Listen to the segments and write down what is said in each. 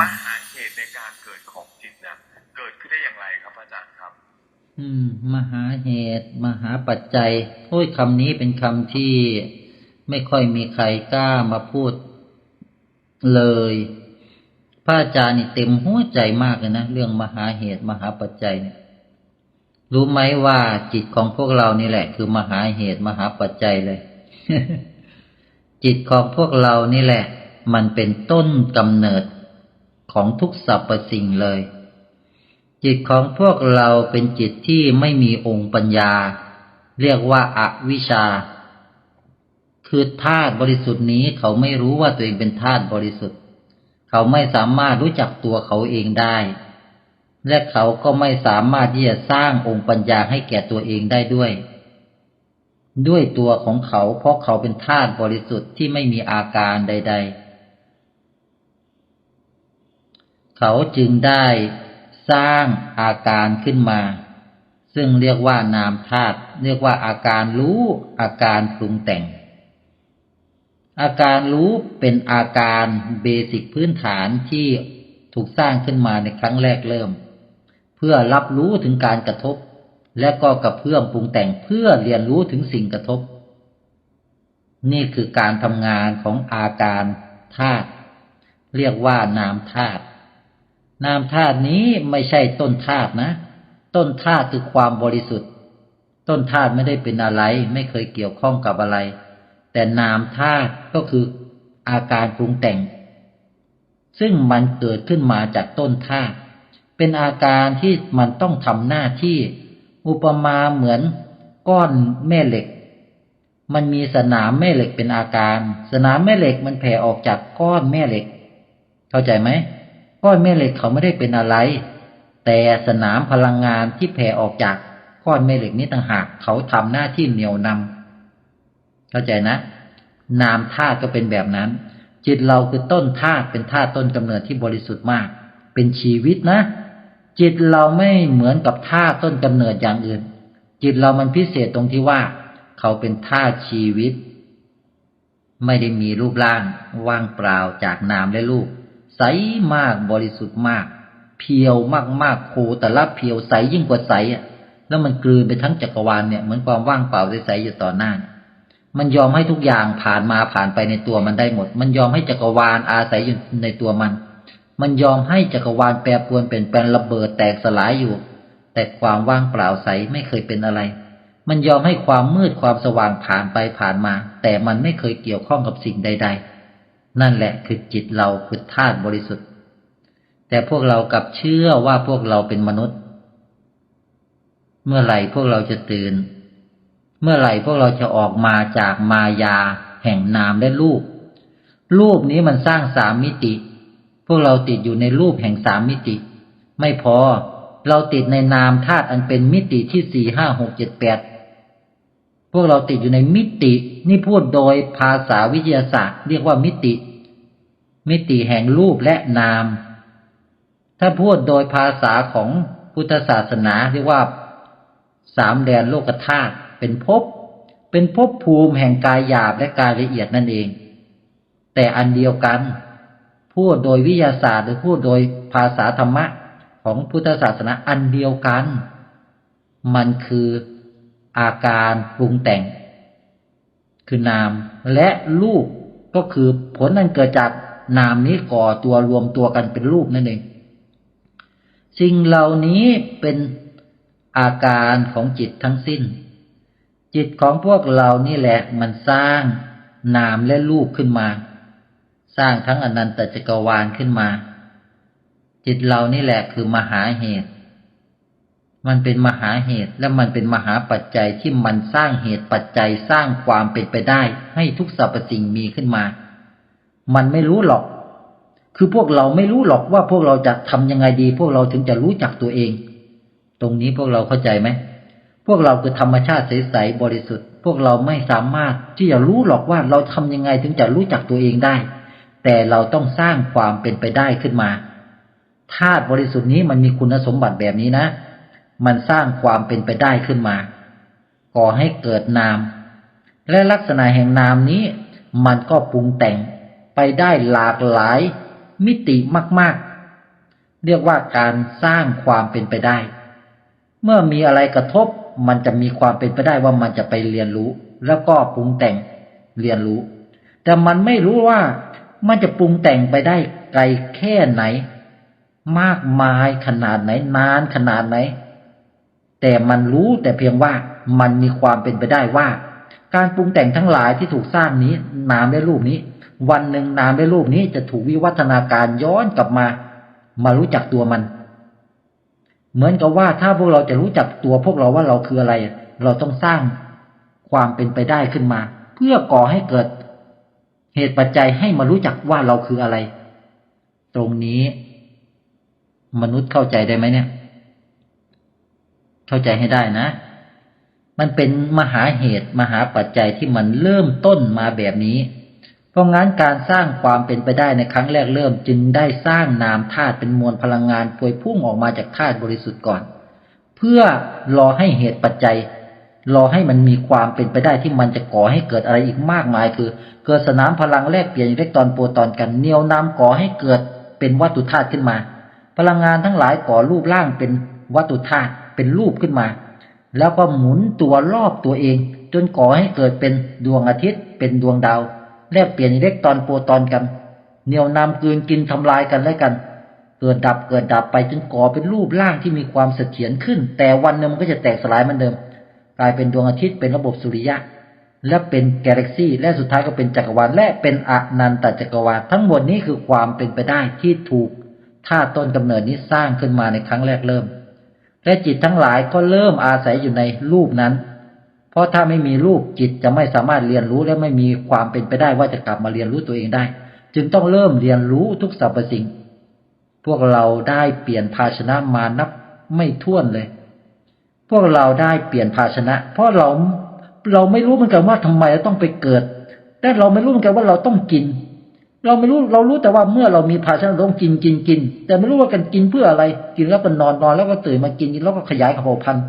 มหาเหตุในการเกิดของจิตเนี่ยเกิดขึ้นได้อย่างไรครับอาจารย์ครับ อืม มหาเหตุ มหาปัจจัยโอ้ยคำนี้เป็นคำที่ไม่ค่อยมีใครกล้ามาพูดเลย พระอาจารย์นี่เต็มหัวใจมากเลยนะ เรื่องมหาเหตุ มหาปัจจัยเนี่ยรู้ไหมว่าจิตของพวกเรานี่แหละ คือมหาเหตุ มหาปัจจัยเลย จิตของพวกเรานี่แหละ มันเป็นต้นกำเนิด ของทุกสรรพสิ่งเลย จิตของพวกเราเป็นจิตที่ไม่มีองค์ปัญญา เรียกว่าอาวิชชา คือธาตุบริสุทธิ์นี้เขาไม่รู้ว่าตัวเองเป็นธาตุบริสุทธิ์ เขาไม่สามารถรู้จักตัวเขาเองได้ และเขาก็ไม่สามารถที่จะสร้างองค์ปัญญาให้แก่ตัวเองได้ด้วยด้วยตัวของเขาเพราะเขาเป็นธาตุบริสุทธิ์ที่ไม่มีอาการใด ๆ เขาจึงได้สร้างอาการขึ้นมา ซึ่งเรียกว่านามธาตุเรียกว่าอาการรู้อาการปรุงแต่ง อาการรู้เป็นอาการเบสิกพื้นฐานที่ถูกสร้างขึ้นมาในครั้งแรกเริ่ม เพื่อรับรู้ถึงการกระทบ และก็กระเพื่อมปรุงแต่งเพื่อเรียนรู้ถึงสิ่งกระทบ นี่คือการทำงานของอาการธาตุเรียกว่านามธาตุ นามธาตุนี้ไม่ใช่ต้นธาตุนะ ต้นธาตุคือความบริสุทธิ์ ต้นธาตุไม่ได้เป็นอะไร ไม่เคยเกี่ยวข้องกับอะไร แต่นามธาตุก็คืออาการปรุงแต่ง ซึ่งมันเกิดขึ้นมาจากต้นธาตุเป็นอาการที่มันต้องทำหน้าที่ อุปมาเหมือนก้อนแม่เหล็ก มันมีสนามแม่เหล็กเป็นอาการ สนามแม่เหล็กมันแผ่ออกจากก้อนแม่เหล็ก เข้าใจไหม ก้อนแม่เหล็กเขาไม่ได้เป็นอะไร แต่สนามพลังงานที่แผ่ออกจากก้อนแม่เหล็กนี้ต่างหากเขาทำหน้าที่เหนี่ยวนำเข้าใจนะ นามธาตุก็เป็นแบบนั้น จิตเราคือต้นธาตุเป็นธาตุต้นกำเนิดที่บริสุทธิ์มาก เป็นชีวิตนะ จิตเราไม่เหมือนกับธาตุต้นกำเนิดอย่างอื่น จิตเรามันพิเศษตรงที่ว่า เขาเป็นธาตุชีวิต ไม่ได้มีรูปร่างว่างเปล่าจากนามและรูป ใสมากบริสุทธิ์มาก เพียวมากๆโคแต่ละเพียวใสยิ่งกว่าใสอะ แล้วมันกลืนไปทั้งจักรวาลเนี่ยเหมือนความว่างเปล่าใสๆอยู่ต่อหน้า มันยอมให้ทุกอย่างผ่านมาผ่านไปในตัวมันได้หมด มันยอมให้จักรวาลอาศัยอยู่ในตัวมัน มันยอมให้จักรวาลแปรปรวนเปลี่ยนแปลงระเบิดแตกสลายอยู่ แต่ความว่างเปล่าใสไม่เคยเป็นอะไรมันยอมให้ความมืดความสว่างผ่านไปผ่านมา แต่มันไม่เคยเกี่ยวข้องกับสิ่งใด ๆ นั่นแหละคือจิตเราคือธาตุบริสุทธิ์ แต่พวกเรากลับเชื่อว่าพวกเราเป็นมนุษย์ เมื่อไหร่พวกเราจะตื่น เมื่อไหร่พวกเราจะออกมาจากมายา แห่งนามและรูป รูปนี้มันสร้างสามมิติ พวกเราติดอยู่ในรูปแห่งสามมิติ ไม่พอเราติดในนามธาตุอันเป็นมิติที่สี่ห้าหกเจ็ดแปด พวกเราติดอยู่ในมิตินี่พูดโดยภาษาวิทยาศาสตร์ เรียกว่ามิติ มิติแห่งรูปและนาม ถ้าพูดโดยภาษาของพุทธศาสนาเรียกว่า สามแดนโลกธาตุเป็นภพเป็นภพภูมิแห่งกายหยาบและกายละเอียดนั่นเอง แต่อันเดียวกัน พูดโดยวิทยาศาสตร์หรือพูดโดยภาษาธรรมะของพุทธศาสนาอันเดียวกัน มันคือ อาการปรุงแต่ง คือนามและรูปก็คือผลนั้นเกิดจากนามนี้ก่อตัวรวมตัวกันเป็นรูปนั่นเอง สิ่งเหล่านี้เป็นอาการของจิตทั้งสิ้น จิตของพวกเรานี่แหละมันสร้างนามและรูปขึ้นมา สร้างทั้งอนันตจักรวาลขึ้นมา จิตเรานี่แหละคือมหาเหตุ มันเป็นมหาเหตุและมันเป็นมหาปัจจัยที่มันสร้างเหตุปัจจัยสร้างความเป็นไปได้ ให้ทุกสรรพสิ่งมีขึ้นมา มันไม่รู้หรอก คือพวกเราไม่รู้หรอกว่าพวกเราจะทำยังไงดี พวกเราถึงจะรู้จักตัวเอง ตรงนี้พวกเราเข้าใจไหม พวกเราคือธรรมชาติใสๆบริสุทธิ์ พวกเราไม่สามารถที่จะรู้หรอกว่าเราทำยังไงถึงจะรู้จักตัวเองได้ แต่เราต้องสร้างความเป็นไปได้ขึ้นมาธาตุบริสุทธิ์นี้มันมีคุณสมบัติแบบนี้นะ มันสร้างความเป็นไปได้ขึ้นมา ก่อให้เกิดนาม และลักษณะแห่งนามนี้ มันก็ปรุงแต่งไปได้หลากหลาย มิติมาก ๆ เรียกว่าการสร้างความเป็นไปได้ เมื่อมีอะไรกระทบ มันจะมีความเป็นไปได้ว่ามันจะไปเรียนรู้ แล้วก็ปรุงแต่งเรียนรู้ แต่มันไม่รู้ว่ามันจะปรุงแต่งไปได้ไกลแค่ไหน มากมายขนาดไหนนานขนาดไหน แต่มันรู้แต่เพียงว่ามันมีความเป็นไปได้ว่า การปรุงแต่งทั้งหลายที่ถูกสร้างนี้นามและรูปนี้ วันหนึ่งนามและรูปนี้จะถูกวิวัฒนาการย้อนกลับมา มารู้จักตัวมัน เหมือนกับว่าถ้าพวกเราจะรู้จักตัวพวกเราว่าเราคืออะไร เราต้องสร้างความเป็นไปได้ขึ้นมา เพื่อก่อให้เกิด เหตุปัจจัยให้มารู้จักว่าเราคืออะไร ตรงนี้ มนุษย์เข้าใจได้ไหมเนี่ย เข้าใจให้ได้นะ มันเป็นมหาเหตุมหาปัจจัยที่มันเริ่มต้นมาแบบนี้ เพราะงั้นการสร้างความเป็นไปได้ในครั้งแรกเริ่ม จึงได้สร้างนามธาตุเป็นมวลพลังงานพวยพุ่งออกมาจากธาตุบริสุทธิ์ก่อน เพื่อรอให้เหตุปัจจัยรอให้มันมีความเป็นไปได้ที่มันจะก่อให้เกิดอะไรอีกมากมาย คือ เกิดสนามพลังแลกเปลี่ยนอิเล็กตรอนโปรตอนกันเนียวนำก่อให้เกิดเป็นวัตถุธาตุขึ้นมา พลังงานทั้งหลายก่อรูปร่างเป็นวัตถุธาตุ เป็นรูปขึ้นมา แล้วก็หมุนตัวรอบตัวเอง จนก่อให้เกิดเป็นดวงอาทิตย์ เป็นดวงดาว แลกเปลี่ยนอิเล็กตรอนโปรตอนกันเหนี่ยวนำกลืนกินทำลายกันและกัน เกิดดับเกิดดับไปจนก่อเป็นรูปร่างที่มีความเสถียรขึ้น แต่วันหนึ่งมันก็จะแตกสลายเหมือนเดิม กลายเป็นดวงอาทิตย์เป็นระบบสุริยะ และเป็นกาแล็กซี่และสุดท้ายก็เป็นจักรวาลและเป็นอนันตจักรวาลทั้งหมดนี้คือความเป็นไปได้ที่ถูกท่าตุต้นกำเนิดนี้สร้างขึ้นมาในครั้งแรกเริ่ม และจิตทั้งหลายก็เริ่มอาศัยอยู่ในรูปนั้น เพราะถ้าไม่มีรูปจิตจะไม่สามารถเรียนรู้และไม่มีความเป็นไปได้ว่าจะกลับมาเรียนรู้ตัวเองได้ จึงต้องเริ่มเรียนรู้ทุกสรรพสิ่ง พวกเราได้เปลี่ยนภาชนะมานับไม่ถ้วนเลย พวกเราได้เปลี่ยนภาชนะ เพราะเราเราไม่รู้เหมือนกันว่าทำไมเราต้องไปเกิด แต่เราไม่รู้เหมือนกันว่าเราต้องกิน เราไม่รู้เรารู้แต่ว่าเมื่อเรามีภาชนะต้องกินกินกิน แต่ไม่รู้ว่ากันกินเพื่ออะไร กินแล้วก็นอนนอนแล้วก็ตื่นมากินกินแล้วก็ขยายเผ่าพันธุ์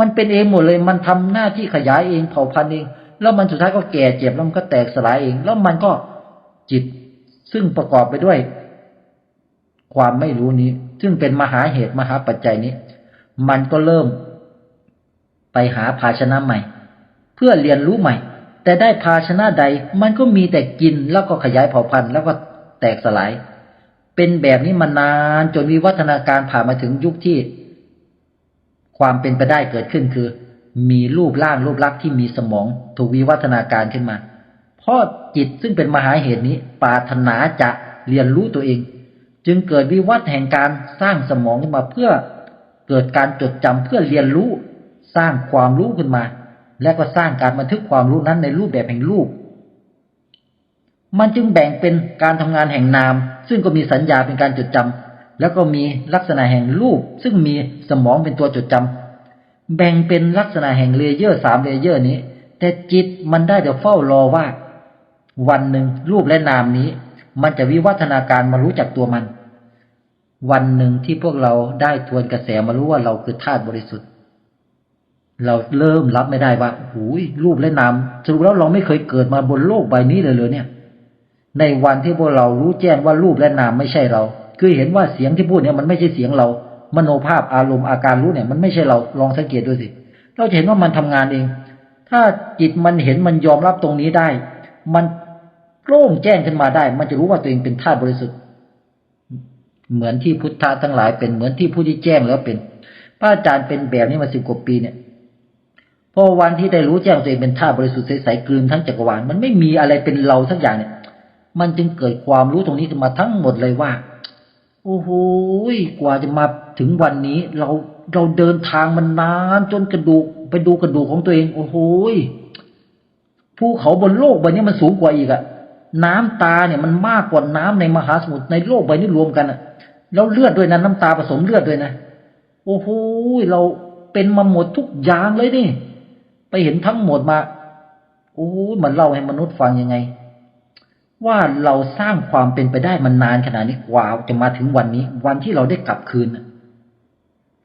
มันเป็นเองหมดเลย มันทำหน้าที่ขยายเองเผ่าพันธุ์เอง แล้วมันสุดท้ายก็แก่เจ็บแล้วมันก็แตกสลายเอง แล้วมันก็จิต ซึ่งประกอบไปด้วย ความไม่รู้นี้ ซึ่งเป็นมหาเหตุมหาปัจจัยนี้ มันก็เริ่ม ไปหาภาชนะใหม่ เพื่อเรียนรู้ใหม่ แต่ได้ภาชนะใดมันก็มีแต่กินแล้วก็ขยายเผ่าพันธุ์แล้วก็แตกสลาย เป็นแบบนี้มานานจนวิวัฒนาการผ่านมาถึงยุคที่ ความเป็นไปได้เกิดขึ้นคือ มีรูปร่างรูปลักษณ์ที่มีสมองถูกวิวัฒนาการขึ้นมาเพราะจิตซึ่งเป็นมหาเหตุนี้ปารถนาจะเรียนรู้ตัวเอง จึงเกิดวิวัฒน์แห่งการสร้างสมองขึ้นมาเพื่อเกิดการจดจำเพื่อเรียนรู้ สร้างความรู้ขึ้นมา และก็สร้างการบันทึกความรู้นั้นในรูปแบบแห่งรูป มันจึงแบ่งเป็นการทำงานแห่งนาม ซึ่งก็มีสัญญาเป็นการจดจำแล้วก็มีลักษณะแห่งรูป ซึ่งมีสมองเป็นตัวจดจำแบ่งเป็นลักษณะแห่งเลเยอร์สามเลเยอร์นี้ แต่จิตมันได้แต่เฝ้ารอว่า วันหนึ่งรูปและนามนี้ มันจะวิวัฒนาการมารู้จักตัวมัน วันหนึ่งที่พวกเราได้ทวนกระแสมารู้ว่าเราคือธาตุบริสุทธิ เราเริ่มรับไม่ได้ว่าหูยรูปและนามสรุปแล้วเราไม่เคยเกิดมาบนโลกใบนี้เลยเลยเนี่ย ในวันที่พวกเรารู้แจ้งว่ารูปและนามไม่ใช่เรา คือเห็นว่าเสียงที่พูดเนี่ยมันไม่ใช่เสียงเรา มโนภาพอารมณ์อาการรู้เนี่ย มันไม่ใช่เราลองสังเกตดูสิ เราจะเห็นว่ามันทำงานเอง ถ้าจิตมันเห็นมันยอมรับตรงนี้ได้ มันโล่งแจ้งขึ้นมาได้ มันจะรู้ว่าตัวเองเป็นธาตุบริสุทธิ์ เหมือนที่พุทธะทั้งหลายเป็นเหมือนที่ผู้ที่แจ้งแล้วเป็นพระอาจารย์เป็นแบบนี้มาสิบกว่าปีเนี่ย อวันที่ได้รู้แจ้งตัวเองเป็นธาตุบริสุทธิ์ใสๆกลืนทั้งจักรวาลมันไม่มีอะไรเป็นเราสักอย่างเนี่ย มันจึงเกิดความรู้ตรงนี้ขึ้นมาทั้งหมดเลยว่าโอ้โหกว่าจะมาถึงวันนี้ เราเราเดินทางมันนาน จนกระดูกไปดูกระดูกของตัวเอง โอ้โหภูเขาบนโลกใบนี้มันสูงกว่าอีกอะน้ำตาเนี่ยมันมากกว่าน้ำในมหาสมุทรในโลกใบนี้รวมกันอะแล้วเลือดด้วยนะน้ำตาผสมเลือดด้วยนะ โอ้โหเราเป็นมาหมดทุกอย่างเลยนี่ ไปเห็นทั้งหมดมาโอ้มันเล่าให้มนุษย์ฟังยังไง ว่าเราสร้างความเป็นไปได้มันนานขนาดนี้กว่าจะมาถึงวันนี้ วันที่เราได้กลับคืน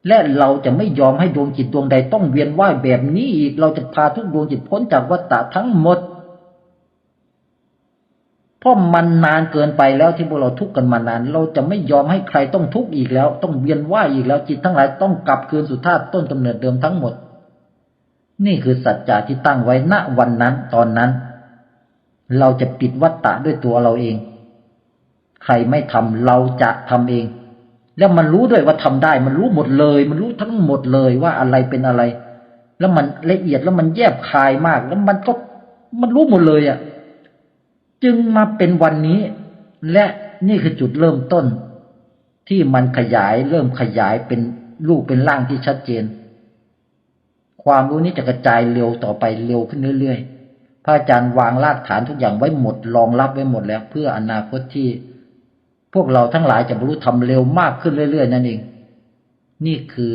และเราจะไม่ยอมให้ดวงจิตดวงใดต้องเวียนว่ายแบบนี้อีก เราจะพาทุกดวงจิตพ้นจากวัฏฏะทั้งหมด เพราะมันนานเกินไปแล้วที่พวกเราทุกข์กันมานาน เราจะไม่ยอมให้ใครต้องทุกข์อีกแล้ว ต้องเวียนว่ายอีกแล้วจิตทั้งหลายต้องกลับคืนสู่ธาตุต้นกำเนิดเดิมทั้งหมด นี่คือสัจจะที่ตั้งไว้ณวันนั้นตอนนั้น เราจะปิดวัฏฏะด้วยตัวเราเอง ใครไม่ทำเราจะทำเอง แล้วมันรู้ด้วยว่าทำได้ มันรู้หมดเลย มันรู้ทั้งหมดเลยว่าอะไรเป็นอะไร แล้วมันละเอียดแล้วมันแยบคายมาก แล้วมันก็มันรู้หมดเลยอะ่ะ จึงมาเป็นวันนี้ และนี่คือจุดเริ่มต้น ที่มันขยายเริ่มขยายเป็นรูปเป็นร่างที่ชัดเจน ความรู้นี้จะกระจายเร็วต่อไปเร็วขึ้นเรื่อยๆ พระอาจารย์วางรากฐานทุกอย่างไว้หมดรองรับไว้หมดแล้ว เพื่ออนาคตที่ พวกเราทั้งหลายจะบรรลุธรรมเร็วมากขึ้นเรื่อยๆ นั่นเอง นี่คือ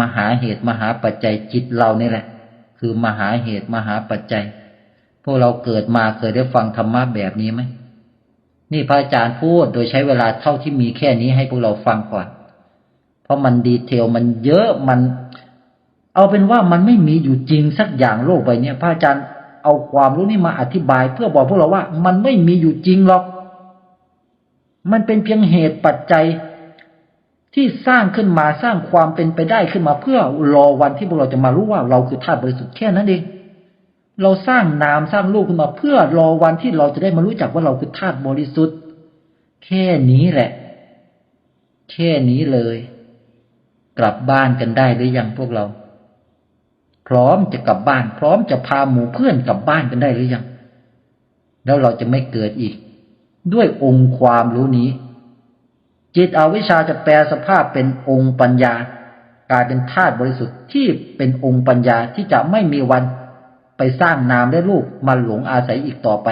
มหาเหตุมหาปัจจัยจิตเรานี่แหละ คือมหาเหตุมหาปัจจัย พวกเราเกิดมาเคยได้ฟังธรรมะแบบนี้ไหมนี่พระอาจารย์พูดโดยใช้เวลาเท่าที่มีแค่นี้ให้พวกเราฟังก่อน เพราะมันดีเทลมันเยอะมัน เอาเป็นว่ามันไม่มีอยู่จริงสักอย่างโลกใบนี้พระอาจารย์เอาความรู้นี้มาอธิบาย เพื่อบอกพวกเราว่า มันไม่มีอยู่จริงหรอก มันเป็นเพียงเหตุปัจจัยที่สร้างขึ้นมาสร้างความเป็นไปได้ขึ้นมาเพื่อรอวันที่พวกเราจะมารู้ว่าเราคือธาตุบริสุทธิ์แค่นั้นเอง เราสร้างนามสร้างรูปขึ้นมา เพื่อรอวันที่เราจะได้มารู้จักว่าเราคือธาตุบริสุทธิ์ แค่นี้แหละ แค่นี้เลย กลับบ้านกันได้หรือยังพวกเรา พร้อมจะกลับบ้าน พร้อมจะพาหมู่เพื่อนกลับบ้านกันได้หรือยัง แล้วเราจะไม่เกิดอีก ด้วยองค์ความรู้นี้ จิตอวิชชาจะแปลสภาพเป็นองค์ปัญญา กลายเป็นธาตุบริสุทธิ์ที่เป็นองค์ปัญญาที่จะไม่มีวันไปสร้างนามและรูปมาหลงอาศัยอีกต่อไป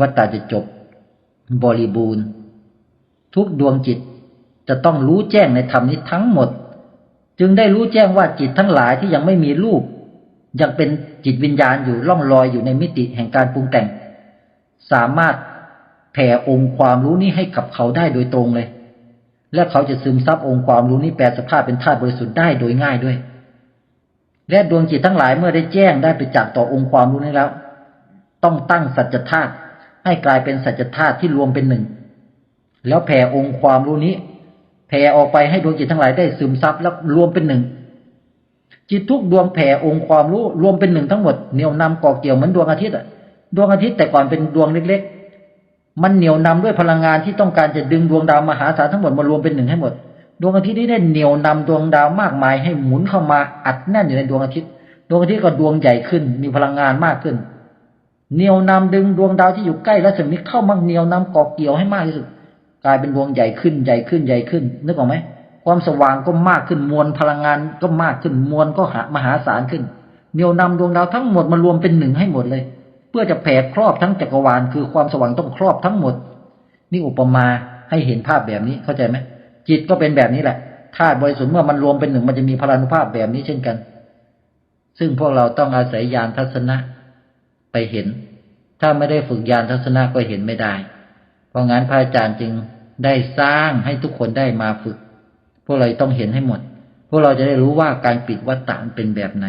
วัฏฏะจะจบบริบูรณ์ ทุกดวงจิตจะต้องรู้แจ้งในธรรมนี้ทั้งหมด จึงได้รู้แจ้งว่าจิตทั้งหลายที่ยังไม่มีรูป ยังเป็นจิตวิญญาณอยู่ล่องลอยอยู่ในมิติแห่งการปรุงแต่ง สามารถแผ่องค์ความรู้นี้ให้กับเขาได้โดยตรงเลย และเขาจะซึมซับองค์ความรู้นี้แปลสภาพเป็นธาตุบริสุทธิ์ได้โดยง่ายด้วย และดวงจิตทั้งหลายเมื่อได้แจ้งได้ไปจักต่อองค์ความรู้นี้แล้ว ต้องตั้งสัจธาตุให้กลายเป็นสัจธาตุที่รวมเป็นหนึ่ง แล้วแผ่องค์ความรู้นี้ แผ่ออกไปให้ดวงจิตทั้งหลายได้ซึมซับแล้วรวมเป็นหนึ่ง จิตทุกดวงแผ่องค์ความรู้รวมเป็นหนึ่งทั้งหมดเหนี่ยวนำก่อเกี่ยวเหมือนดวงอาทิตย์อะดวงอาทิตย์แต่ก่อนเป็นดวงเล็ก ๆ มันเหนี่ยวนำด้วยพลังงานที่ต้องการจะดึงดวงดาวมหาศาลทั้งหมดมารวมเป็นหนึ่งให้หมด ดวงอาทิตย์นี้ได้เหนี่ยวนำดวงดาวมากมายให้หมุนเข้ามาอัดแน่นอยู่ในดวงอาทิตย์ ดวงอาทิตย์ก็ดวงใหญ่ขึ้น มีพลังงานมากขึ้น เหนี่ยวนำดึงดวงดาวที่อยู่ใกล้รัศมีเข้ามาเหนี่ยวนำก่อเกี่ยวให้มากที่สุด กลายเป็นดวงใหญ่ขึ้นใหญ่ขึ้นใหญ่ขึ้น นึกออกไหมความสว่างก็มากขึ้นมวลพลังงานก็มากขึ้นมวลก็หามหาศาลขึ้นเหนี่ยวนำดวงดาวทั้งหมดมารวมเป็นหนึ่งให้หมดเลย เพื่อจะแผ่ครอบทั้งจักรวาล คือความสว่างต้องครอบทั้งหมด นี่อุปมาให้เห็นภาพแบบนี้เข้าใจไหมจิตก็เป็นแบบนี้แหละธาตุบริสุทธิ์เมื่อมันรวมเป็นหนึ่งมันจะมีพลานุภาพแบบนี้เช่นกัน ซึ่งพวกเราต้องอาศัยญาณทัศนะไปเห็น ถ้าไม่ได้ฝึกญาณทัศนะก็เห็นไม่ได้ เพราะงั้นพระอาจารย์จึงได้สร้างให้ทุกคนได้มาฝึก พวกเราต้องเห็นให้หมด พวกเราจะได้รู้ว่าการปิดวัฏฏะมันเป็นแบบไหน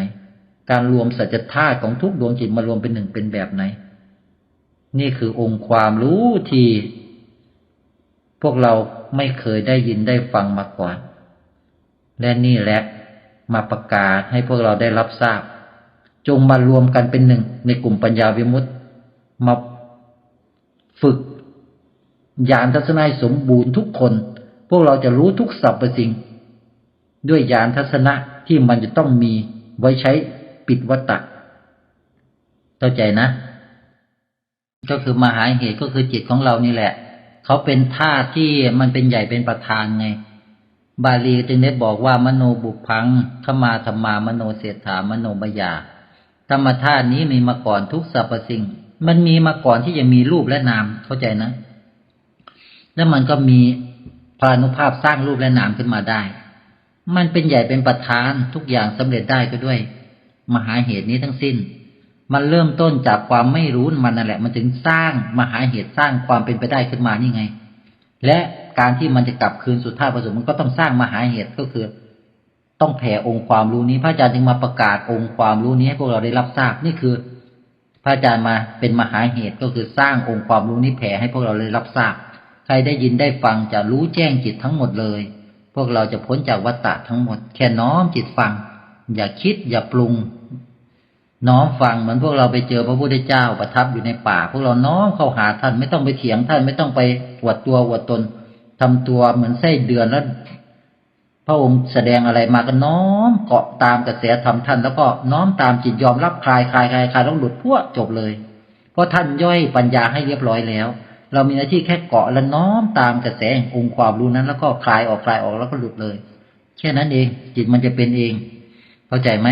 การรวมสัจธาตุของทุกดวงจิตมารวมเป็นหนึ่งเป็นแบบไหน นี่คือองค์ความรู้ที่พวกเราไม่เคยได้ยินได้ฟังมาก่อน และนี่แหละมาประกาศให้พวกเราได้รับทราบ จงมารวมกันเป็นหนึ่งในกลุ่มปัญญาวิมุตติมาฝึก ญาณทัศนัยสมบูรณ์ทุกคน พวกเราจะรู้ทุกสรรพสิ่ง ด้วยญาณทัศนะที่มันจะต้องมีไว้ใช้ปิดวัตตะเข้าใจนะ ก็คือมหาเหตุก็คือจิตของเรานี่แหละ เขาเป็นธาตุที่มันเป็นใหญ่เป็นประธานไง บาลีจึงได้บอกว่ามโนบุพังขมาธรรมามโนเศรษฐามโนมยาธรรมธาตุนี้มีมาก่อนทุกสรรพสิ่ง มันมีมาก่อนที่จะมีรูปและนามเข้าใจนะ แล้วมันก็มีพลานุภาพสร้างรูปและนามขึ้นมาได้ มันเป็นใหญ่เป็นประธานทุกอย่างสำเร็จได้ก็ด้วย มหาเหตุนี้ทั้งสิ้น มันเริ่มต้นจากความไม่รู้มันนั่นแหละ มันถึงสร้างมหาเหตุสร้างความเป็นไปได้ขึ้นมานี่ไง และการที่มันจะกลับคืนสุดท่าประสมมันก็ต้องสร้างมหาเหตุก็คือ ต้องแผ่องค์ความรู้นี้ พระอาจารย์จึงมาประกาศองค์ความรู้นี้ให้พวกเราได้รับทราบนี่คือ พระอาจารย์มาเป็นมหาเหตุก็คือสร้างองค์ความรู้นี้แผ่ให้พวกเราเลยรับทราบ รได้ยินได้ฟังจะรู้แจ้งจิตทั้งหมดเลย พวกเราจะพ้นจากวัฏฏะทั้งหมด แค่น้อมจิตฟัง อย่าคิดอย่าปรุง น้อมฟังเหมือนพวกเราไปเจอพระพุทธเจ้าประทับอยู่ในป่า พวกเราน้อมเข้าหาท่านไม่ต้องไปเถียงท่านไม่ต้องไปอวดตัวอวดตนทำตัวเหมือนไส้เดือนแล้วพระองค์แสดงอะไรมาก็น้อมเกาะตามกระแสธรรมท่าน แล้วก็น้อมตามจิตยอมรับคลายคลายคลายคลายแล้วหลุดพวกจบเลย เพราะท่านย่อยปัญญาให้เรียบร้อยแล้ว เรามีหน้าที่แค่เกาะและน้อมตามกระแสแห่งองค์ความรู้นั้น แล้วก็คลายออกคลายออกแล้วก็หลุดเลย แค่นั้นเอง จิตมันจะเป็นเอง เข้าใจไหม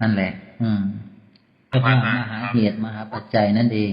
นั่นแหละ อืมก็ว่ามหาเหตุมหาปัจจัยนั่นเอง